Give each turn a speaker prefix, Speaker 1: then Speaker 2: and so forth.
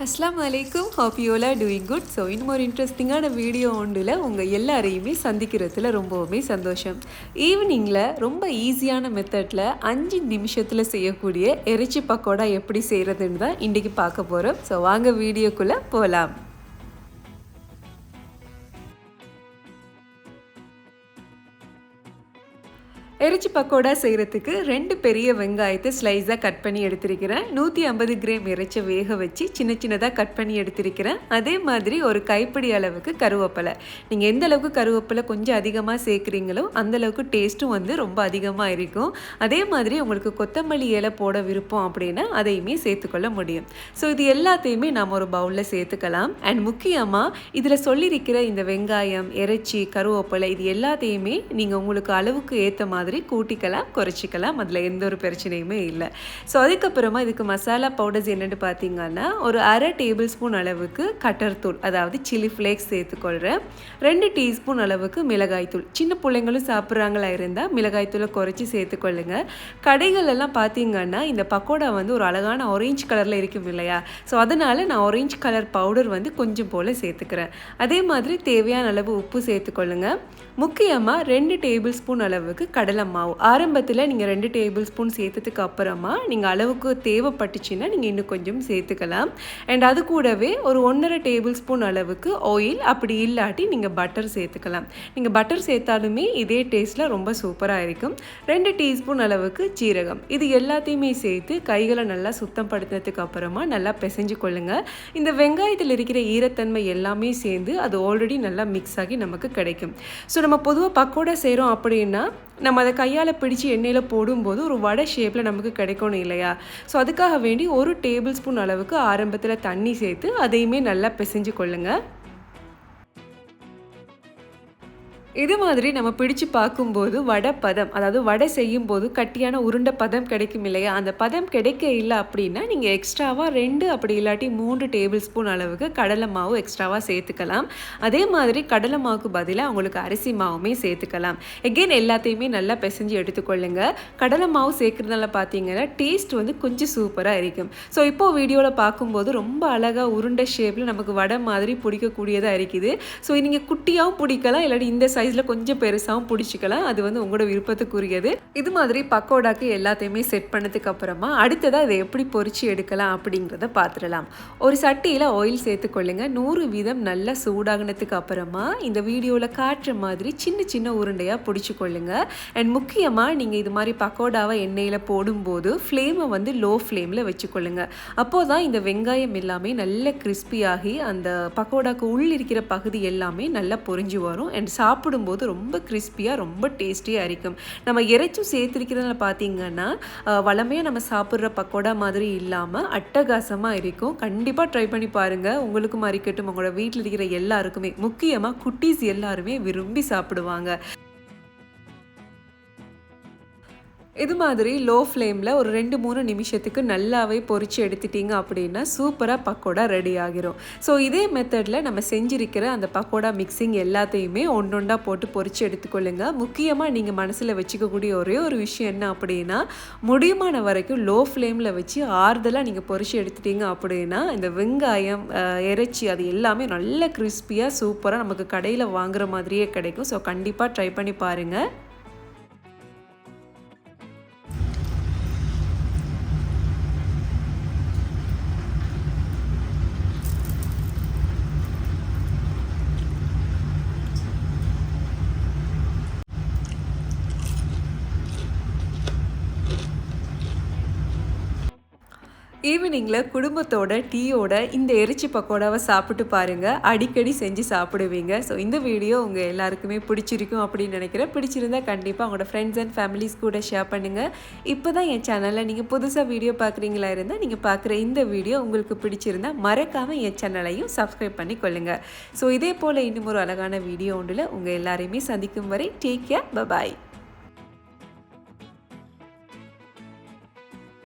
Speaker 1: அஸ்லாம் வலைக்கும் hope you all doing good so இன்னும் ஒரு இன்ட்ரெஸ்டிங்கான வீடியோ ஒன்றில் உங்கள் எல்லாரையுமே சந்திக்கிறதுல ரொம்பவுமே சந்தோஷம். ஈவினிங்கில் ரொம்ப ஈஸியான மெத்தடில் அஞ்சு நிமிஷத்தில் செய்யக்கூடிய இறைச்சி பக்கோடா எப்படி செய்கிறதுன்னு தான் இன்றைக்கி பார்க்க போகிறோம் ஸோ வாங்க வீடியோக்குள்ளே போகலாம் இறைச்சி பக்கோடா செய்கிறதுக்கு ரெண்டு பெரிய வெங்காயத்தை ஸ்லைஸாக கட் பண்ணி எடுத்திருக்கிறேன். நூற்றி ஐம்பது கிராம் இறைச்சி வேக வச்சு சின்ன சின்னதாக கட் பண்ணி எடுத்திருக்கிறேன். அதே மாதிரி ஒரு கைப்பிடி அளவுக்கு கருவேப்பிலை. நீங்கள் எந்த அளவுக்கு கருவேப்பிலை கொஞ்சம் அதிகமாக சேர்க்குறீங்களோ அந்தளவுக்கு டேஸ்ட்டும் வந்து ரொம்ப அதிகமாக இருக்கும். அதே மாதிரி உங்களுக்கு கொத்தமல்லி இலை போட விருப்பம் அப்படின்னா அதையுமே சேர்த்துக்கொள்ள முடியும். ஸோ இது எல்லாத்தையுமே நாம் ஒரு பவுலில் சேர்த்துக்கலாம். அண்ட் முக்கியமாக இதில் சொல்லியிருக்கிற இந்த வெங்காயம் இறைச்சி கருவேப்பிலை இது எல்லாத்தையுமே நீங்கள் உங்களுக்கு அளவுக்கு ஏற்ற மாதிரி மாதிரி கூட்டிக்கலாம் குறைச்சிக்கலாம். அதில் எந்த ஒரு பிரச்சனையுமே இல்லை. ஸோ அதுக்கப்புறமா இதுக்கு மசாலா பவுடர்ஸ் என்னென்னு பார்த்தீங்கன்னா ஒரு அரை டேபிள் ஸ்பூன் அளவுக்கு கட்டர்தூள் அதாவது சில்லி ஃப்ளேக்ஸ் சேர்த்துக்கொள்கிறேன் ரெண்டு டீஸ்பூன் அளவுக்கு மிளகாய்த்தூள் சின்ன பிள்ளைங்களும் சாப்பிட்றாங்களா இருந்தால் மிளகாய்த்தூளை குறைச்சி சேர்த்துக்கொள்ளுங்க. கடைகள் எல்லாம் பார்த்தீங்கன்னா இந்த பக்கோடா வந்து ஒரு அழகான ஒரேஞ்ச் கலரில் இருக்கும் இல்லையா? ஸோ அதனால் நான் ஆரஞ்சு கலர் பவுடர் வந்து கொஞ்சம் போல் சேர்த்துக்கிறேன். அதே மாதிரி தேவையான அளவு உப்பு சேர்த்துக்கொள்ளுங்க. முக்கியமாக ரெண்டு டேபிள் ஸ்பூன் அளவுக்கு கடலை மாவு. ஆரம்பத்தில் நீங்கள் ரெண்டு டேபிள் ஸ்பூன் சேர்த்ததுக்கு அப்புறமா நீங்கள் அளவுக்கு தேவைப்பட்டுச்சுன்னா நீங்கள் இன்னும் கொஞ்சம் சேர்த்துக்கலாம். அண்ட் அது கூடவே ஒரு ஒன்றரை டேபிள் ஸ்பூன் அளவுக்கு ஆயில் அப்படி இல்லாட்டி நீங்கள் பட்டர் சேர்த்துக்கலாம். நீங்கள் பட்டர் சேர்த்தாலுமே இதே டேஸ்ட்டில் ரொம்ப சூப்பராக இருக்கும். ரெண்டு டீஸ்பூன் அளவுக்கு சீரகம். இது எல்லாத்தையுமே சேர்த்து கைகளை நல்லா சுத்தம் படுத்தினதுக்கு அப்புறமா நல்லா பிசைஞ்சு கொள்ளுங்கள் இந்த வெங்காயத்தில் இருக்கிற ஈரத்தன்மை எல்லாமே சேர்ந்து அது ஆல்ரெடி நல்லா மிக்ஸ் ஆகி நமக்கு கிடைக்கும். ஸோ நம்ம பொதுவாக பக்கோடா செய்கிறோம் அப்படின்னா நம்ம அதை கையால் பிடிச்சி எண்ணெயில் போடும்போது ஒரு வடை ஷேப்பில் நமக்கு கிடைக்கணும் இல்லையா? ஸோ அதுக்காக வேண்டி ஒரு டேபிள் ஸ்பூன் அளவுக்கு ஆரம்பத்தில் தண்ணி சேர்த்து அதையுமே நல்லா பிசைஞ்சு கொள்ளுங்கள் இது மாதிரி நம்ம பிடிச்சு பார்க்கும்போது வடை பதம் அதாவது வடை செய்யும் போது கட்டியான உருண்டை பதம் கிடைக்கும் இல்லையா? அந்த பதம் கிடைக்க இல்லை அப்படின்னா நீங்கள் எக்ஸ்ட்ராவாக ரெண்டு அப்படி இல்லாட்டி மூன்று டேபிள் ஸ்பூன் அளவுக்கு கடலை மாவு எக்ஸ்ட்ராவாக சேர்த்துக்கலாம். அதே மாதிரி கடலை மாவுக்கு பதிலாக உங்களுக்கு அரிசி மாவுமே சேர்த்துக்கலாம். எகெயின் எல்லாத்தையுமே நல்லா பிசைஞ்சு எடுத்துக்கொள்ளுங்க. கடலை மாவு சேர்க்குறதுனால பார்த்தீங்கன்னா டேஸ்ட் வந்து கொஞ்சம் சூப்பராக இருக்கும். ஸோ இப்போது வீடியோவில் பார்க்கும்போது ரொம்ப அழகாக உருண்டை ஷேப்பில் நமக்கு வடை மாதிரி பிடிக்கக்கூடியதாக இருக்குது. ஸோ நீங்கள் குட்டியாகவும் பிடிக்கலாம் இல்லாட்டி இந்த சைஸ் சைஸில் கொஞ்சம் பெருசாகவும் பிடிச்சிக்கலாம். அது வந்து உங்களோட விருப்பத்துக்குரியது. இது மாதிரி பக்கோடாக்கு எல்லாத்தையுமே செட் பண்ணதுக்கு அப்புறமா அடுத்ததாக இதை எப்படி பொறிச்சு எடுக்கலாம் அப்படிங்கிறத பார்த்துடலாம் ஒரு சட்டியில் ஆயில் சேர்த்துக்கொள்ளுங்க நூறு வீதம் நல்லா சூடாகினதுக்கு அப்புறமா இந்த வீடியோவில் காட்டுற மாதிரி சின்ன சின்ன உருண்டையாக பிடிச்சி கொள்ளுங்க. அண்ட் முக்கியமாக நீங்கள் இது மாதிரி பக்கோடாவை எண்ணெயில் போடும்போது ஃப்ளேமை வந்து லோ ஃப்ளேமில் வச்சுக்கொள்ளுங்க அப்போது தான் இந்த வெங்காயம் எல்லாமே நல்ல கிறிஸ்பியாகி அந்த பக்கோடாக்கு உள்ளிருக்கிற பகுதி எல்லாமே நல்லா பொறிஞ்சு வரும். அண்ட் சாப்பிடும் சாப்பிடும்போது ரொம்ப கிறிஸ்பியாக ரொம்ப டேஸ்டியாக இருக்கும். நம்ம இறைச்சும் சேர்த்துருக்கிறதுல பார்த்தீங்கன்னா வளமையாக நம்ம சாப்பிட்ற பக்கோடா மாதிரி இல்லாமல் அட்டகாசமாக இருக்கும். கண்டிப்பாக ட்ரை பண்ணி பாருங்கள் உங்களுக்கும் அறிக்கட்டும் உங்களோட வீட்டில் இருக்கிற எல்லாருக்குமே. முக்கியமாக குட்டீஸ் எல்லாருமே விரும்பி சாப்பிடுவாங்க. இது மாதிரி லோ ஃப்ளேமில் ஒரு ரெண்டு மூணு நிமிஷத்துக்கு நல்லாவே பொறிச்சு எடுத்துட்டிங்க அப்படின்னா சூப்பராக பக்கோடா ரெடி ஆகிரும். ஸோ இதே மெத்தடில் நம்ம செஞ்சிருக்கிற அந்த பக்கோடா மிக்சிங் எல்லாத்தையுமே ஒன்றொண்டா போட்டு பொறிச்சு எடுத்துக்கொள்ளுங்க. முக்கியமாக நீங்கள் மனசில் வச்சுக்கக்கூடிய ஒரே ஒரு விஷயம் என்ன அப்படின்னா முடியுமான வரைக்கும் லோ ஃப்ளேமில் வச்சு ஆறுதலாக நீங்கள் பொறிச்சு எடுத்துட்டீங்க அப்படின்னா இந்த வெங்காயம் இறைச்சி அது எல்லாமே நல்ல கிறிஸ்பியாக சூப்பராக நமக்கு கடையில் வாங்குற மாதிரியே கிடைக்கும். ஸோ கண்டிப்பாக ட்ரை பண்ணி பாருங்கள் ஈவினிங்கில் குடும்பத்தோட டீயோட இந்த எரிச்சி பக்கோடாவை சாப்பிட்டு பாருங்கள் அடிக்கடி செஞ்சு சாப்பிடுவீங்க. ஸோ இந்த வீடியோ உங்கள் எல்லாருக்குமே பிடிச்சிருக்கும் அப்படின்னு நினைக்கிறேன். பிடிச்சிருந்தா கண்டிப்பாக உங்களோட ஃப்ரெண்ட்ஸ் அண்ட் ஃபேமிலிஸ் கூட ஷேர் பண்ணுங்கள் இப்போ தான் என் சேனலில் நீங்கள் புதுசாக வீடியோ பார்க்குறீங்களா இருந்தால் நீங்கள் பார்க்குற இந்த வீடியோ உங்களுக்கு பிடிச்சிருந்தா மறக்காமல் என் சேனலையும் சப்ஸ்கிரைப் பண்ணி கொள்ளுங்கள் ஸோ இதே போல் இன்னும் ஒரு அழகான வீடியோ ஒன்றில் உங்கள் எல்லாரையுமே சந்திக்கும் வரை டேக் கேர் பபாய்